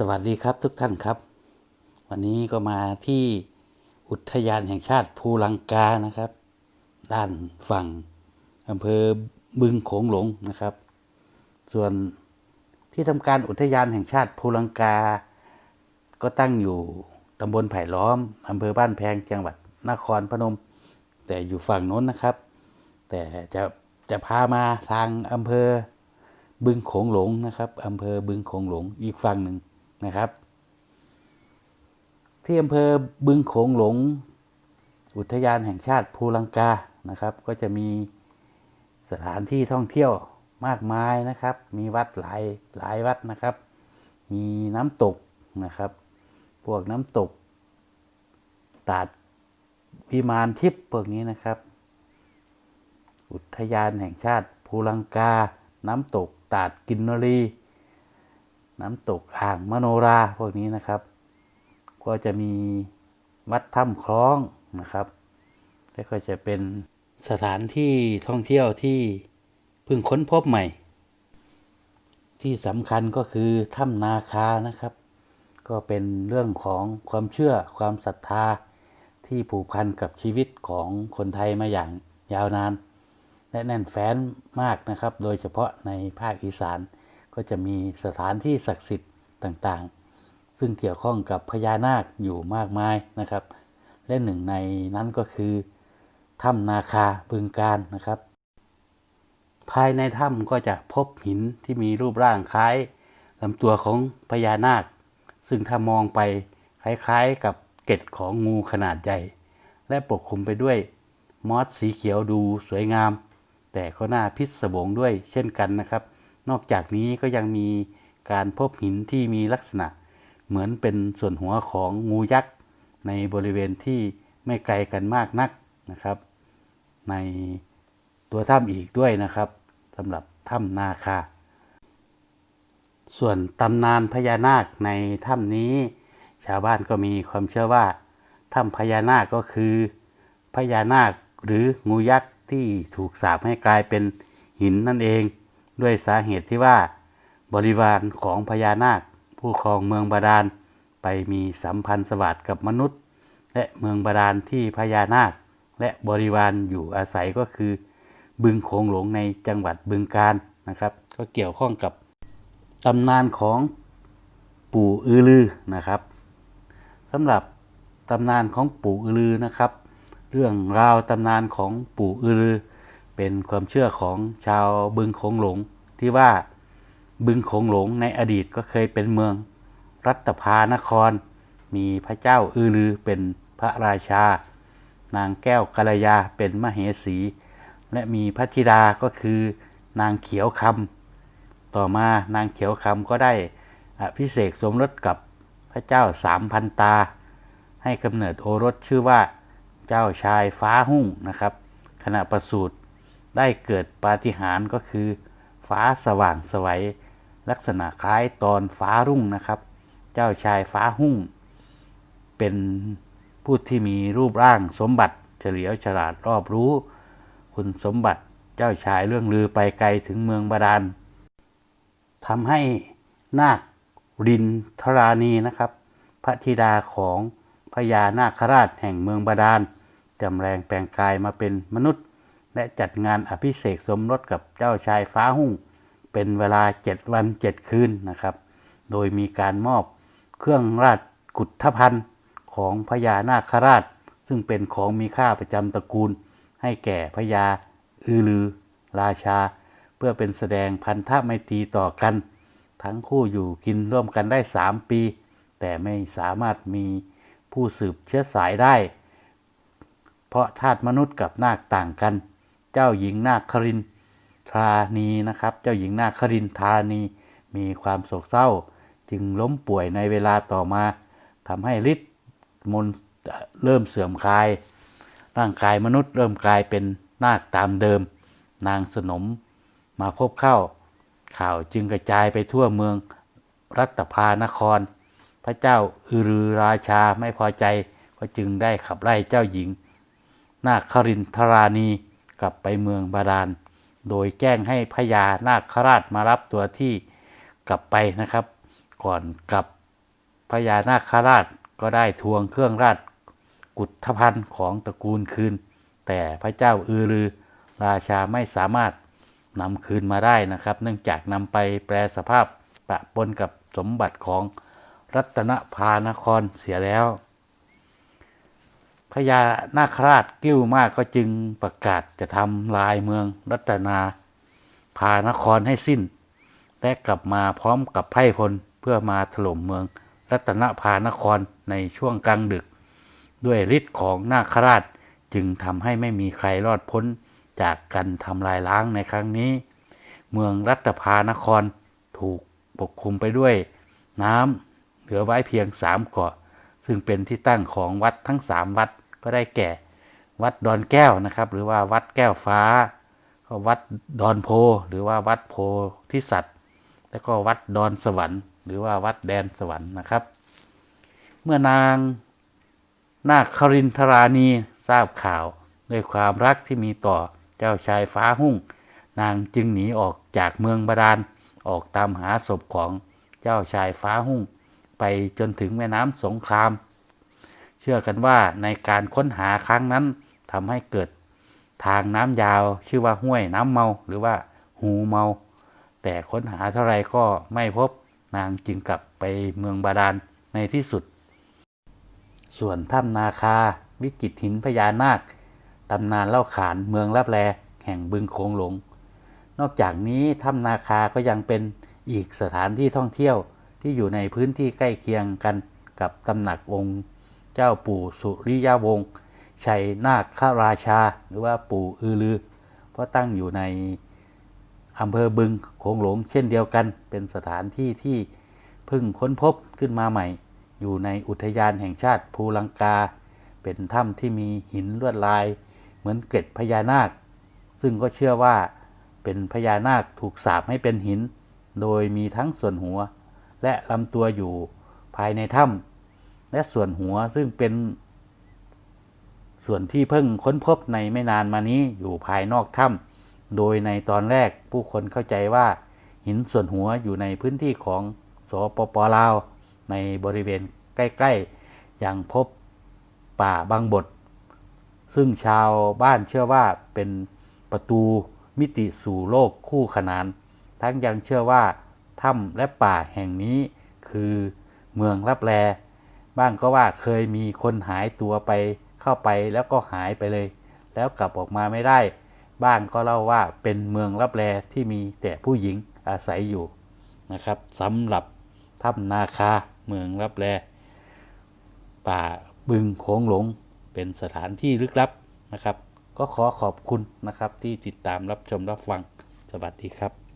สวัสดีครับทุกท่านครับ วันนี้ก็มาที่อุทยานแห่งชาติภูลังกานะครับ ด้านฝั่งอำเภอบึงโขงหลงนะครับ ส่วนที่ทำการอุทยานแห่งชาติภูลังกา ก็ตั้งอยู่ตำบลไผ่ล้อมอำเภอบ้านแพงจังหวัดนครพนม แต่อยู่ฝั่งโน้นนะครับ แต่จะจะพามาทางอำเภอบึงโขงหลงนะครับอำเภอบึงโขงหลงอีกฝั่งหนึ่ง นะครับ ที่อำเภอบึงโขงหลง อุทยานแห่งชาติภูลังกานะครับ ก็จะมีสถานที่ท่องเที่ยวมากมายนะครับ มีวัดหลายหลายวัดนะครับ มีน้ำตกนะครับ พวกน้ำตกตาดวิมานทิพย์พวกนี้นะครับ อุทยานแห่งชาติภูลังกา น้ำตกตาดกินนรี น้ำตกอ่างมโนราพวกนี้นะครับ ก็จะมีวัดถ้ำคล้องนะครับ แล้วก็จะเป็นสถานที่ท่องเที่ยวที่เพิ่งค้นพบใหม่ ที่สำคัญก็คือถ้ำนาคานะครับ ก็เป็นเรื่องของความเชื่อความศรัทธาที่ผูกพันกับชีวิตของคนไทยมาอย่างยาวนาน และแน่นแฟ้นมากนะครับ โดยเฉพาะในภาคอีสาน ก็จะมีสถานที่ศักดิ์สิทธิ์ต่างๆ ซึ่งเกี่ยวข้องกับพญานาคอยู่มากมายนะครับ และหนึ่งในนั้นก็คือถ้ำนาคาบึงการนะครับ ภายในถ้ำก็จะพบหินที่มีรูปร่างคล้ายลำตัวของพญานาค ซึ่งถ้ามองไปคล้ายๆกับเกล็ดของงูขนาดใหญ่ และปกคลุมไปด้วยมอสสีเขียวดูสวยงาม แต่ก็น่าพิศวงด้วยเช่นกันนะครับ นอกจากนี้ก็ยังมีการพบหินที่มีลักษณะ เหมือนเป็นส่วนหัวของงูยักษ์ ในบริเวณที่ไม่ไกลกันมากนักนะครับ ในตัวถ้ำอีกด้วยนะครับสำหรับถ้ำนาคา ส่วนตำนานพญานาคในถ้ำนี้ ชาวบ้านก็มีความเชื่อว่าถ้ำพญานาคก็คือพญานาคหรืองูยักษ์ที่ถูกสาปให้กลายเป็นหินนั่นเอง ด้วยสาเหตุที่ว่า บริวารของพญานาค ผู้ครองเมืองบาดาล ไปมีสัมพันธ์สวัสดิ์กับมนุษย์ และเมืองบาดาลที่พญานาค และบริวารอยู่อาศัยก็คือ บึงโขงหลงในจังหวัดบึงกาฬนะครับ ก็เกี่ยวข้องกับตำนานของปู่อือลือนะครับสำหรับตำนานของปู่อือลือนะครับ เรื่องราวตำนานของปู่อือลือ เป็นความเชื่อของชาวบึงโขงหลงที่ว่าบึงโขงหลงในอดีตก็เคยเป็นเมืองรัตภานคร มีพระเจ้าอือลือเป็นพระราชา นางแก้วกัลยาเป็นมเหสี และมีพระธิดาก็คือนางเขียวคำต่อมานางเขียวคำก็ได้อภิเศษสมรสกับพระเจ้าสามพันตา ให้กำเนิดโอรสชื่อว่าเจ้าชายฟ้าหุ่งนะครับขณะประสูติ ได้เกิดปาฏิหาริย์ก็คือ ฟ้าสว่างสวัยลักษณะคล้ายตอนฟ้ารุ่งนะครับ เจ้าชายฟ้าหุ่ง เป็นผู้ที่มีรูปร่างสมบัติเฉลียวฉลาดรอบรู้ คุณสมบัติเจ้าชายเรื่องลือไปไกลถึงเมืองบาดาลทำให้นาครินทรานีนะครับ พระธิดาของพญานาคราชแห่งเมืองบาดาลจำแรงแปลงกายมาเป็นมนุษย์ และจัดงานอภิเษกสมรสกับเจ้าชายฟ้าหุ่ง เป็นเวลาเจ็ดวันเจ็ดคืนนะครับ โดยมีการมอบเครื่องราชกุฏภัณฑ์ของพญานาคราช ซึ่งเป็นของมีค่าประจำตระกูล ให้แก่พญาอือลือ ราชา เพื่อเป็นแสดงพันธไมตรีต่อกัน ทั้งคู่อยู่กินร่วมกันได้สามปี แต่ไม่สามารถมีผู้สืบเชื้อสายได้ เพราะธาตุมนุษย์กับนาคต่างกัน จ้าหญิงนาคครินทรานีนะครับ เจ้าหญิงนาคครินทานีมีความโศกเศร้า จึงล้มป่วยในเวลาต่อมาทำให้ฤทธิ์มนเริ่มเสื่อมคลาย ร่างกายมนุษย์เริ่มกลายเป็นนาคตามเดิม นางสนมมาพบเข้า ข่าวจึงกระจายไปทั่วเมืองรัตภานคร พระเจ้าอือรือราชาไม่พอใจก็จึงได้ขับไล่เจ้าหญิง นาคครินทรานี กลับไปเมืองบาดาล โดยแจ้งให้พญานาคราชมารับตัวที่กลับไปนะครับ ก่อนกลับพญานาคราชก็ได้ทวงเครื่องราชกุฏพันธ์ของตระกูลคืน แต่พระเจ้าอือรือราชาไม่สามารถนำคืนมาได้นะครับ เนื่องจากนำไปแปลสภาพปะปนกับสมบัติของรัตนพานครเสียแล้ว พญานาคราชกิ้วมากก็จึงประกาศจะทำลายเมืองรัตนา พานครให้สิ้น และกลับมาพร้อมกับไพร่พลเพื่อมาถล่มเมืองรัตนพานครในช่วงกลางดึก ด้วยฤทธิ์ของนาคราชจึงทำให้ไม่มีใครรอดพ้นจากการทำลายล้างในครั้งนี้ เมืองรัตพานครถูกปกคลุมไปด้วยน้ำเหลือไว้เพียงสามเกาะ ซึ่งเป็นที่ตั้งของวัดทั้งสามวัดก็ได้แก่ วัดดอนแก้วนะครับ หรือว่าวัดแก้วฟ้า ก็วัดดอนโพ หรือว่าวัดโพธิสัตว์ แล้วก็วัดดอนสวรรค์ หรือว่าวัดแดนสวรรค์นะครับ เมื่อนางนาครินทรานีทราบข่าวด้วยความรักที่มีต่อเจ้าชายฟ้าหุ่ง นางจึงหนีออกจากเมืองบาดาลออกตามหาศพของเจ้าชายฟ้าหุ่ง ไปจนถึงแม่น้ำสงคราม เชื่อกันว่าในการค้นหาครั้งนั้นทำให้เกิดทางน้ำยาวชื่อว่าห้วยน้ำเมาหรือว่าหูเมา แต่ค้นหาเท่าไรก็ไม่พบนางจึงกลับไปเมืองบาดาลในที่สุด ส่วนถ้ำนาคา วิกิตหินพญานาคตำนานเล่าขานเมืองลับแลแห่งบึงโขงหลง นอกจากนี้ถ้ำนาคาก็ยังเป็นอีกสถานที่ท่องเที่ยว ที่อยู่ในพื้นที่ใกล้เคียงกันกับตำหนักองค์เจ้าปู่สุริยาวงศ์ชัยนาคราชา หรือว่าปู่อือลือ เพราะตั้งอยู่ในอำเภอบึงโขงหลงเช่นเดียวกัน เป็นสถานที่ที่เพิ่งค้นพบขึ้นมาใหม่ อยู่ในอุทยานแห่งชาติภูลังกา เป็นถ้ำที่มีหินลวดลาย เหมือนเกล็ดพญานาค ซึ่งก็เชื่อว่าเป็นพญานาคถูกสาปให้เป็นหิน โดยมีทั้งส่วนหัว และลำตัวอยู่ภายในถ้ำและส่วนหัวซึ่งเป็น ส่วนที่เพิ่งค้นพบในไม่นานมานี้อยู่ภายนอกถ้ำโดยในตอนแรกผู้คนเข้าใจว่า หินส่วนหัวอยู่ในพื้นที่ของสปปลาว ในบริเวณใกล้ๆ อย่างพบป่าบางบท ซึ่งชาวบ้านเชื่อว่าเป็นประตูมิติสู่โลกคู่ขนาน ทั้งยังเชื่อว่า ถ้ำและป่าแห่งนี้คือเมืองรับแลบ้างก็ว่าเคยมีคนหายตัวไปเข้าไปแล้วก็หายไปเลย แล้วกลับออกมาไม่ได้ บ้างก็เล่าว่าเป็นเมืองรับแลที่มีแต่ผู้หญิงอาศัยอยู่นะครับสำหรับถ้ำนาคาเมืองรับแลป่าบึงโขงหลงเป็นสถานที่ลึกลับนะครับ ก็ขอขอบคุณนะครับที่ติดตามรับชมรับฟังสวัสดีครับ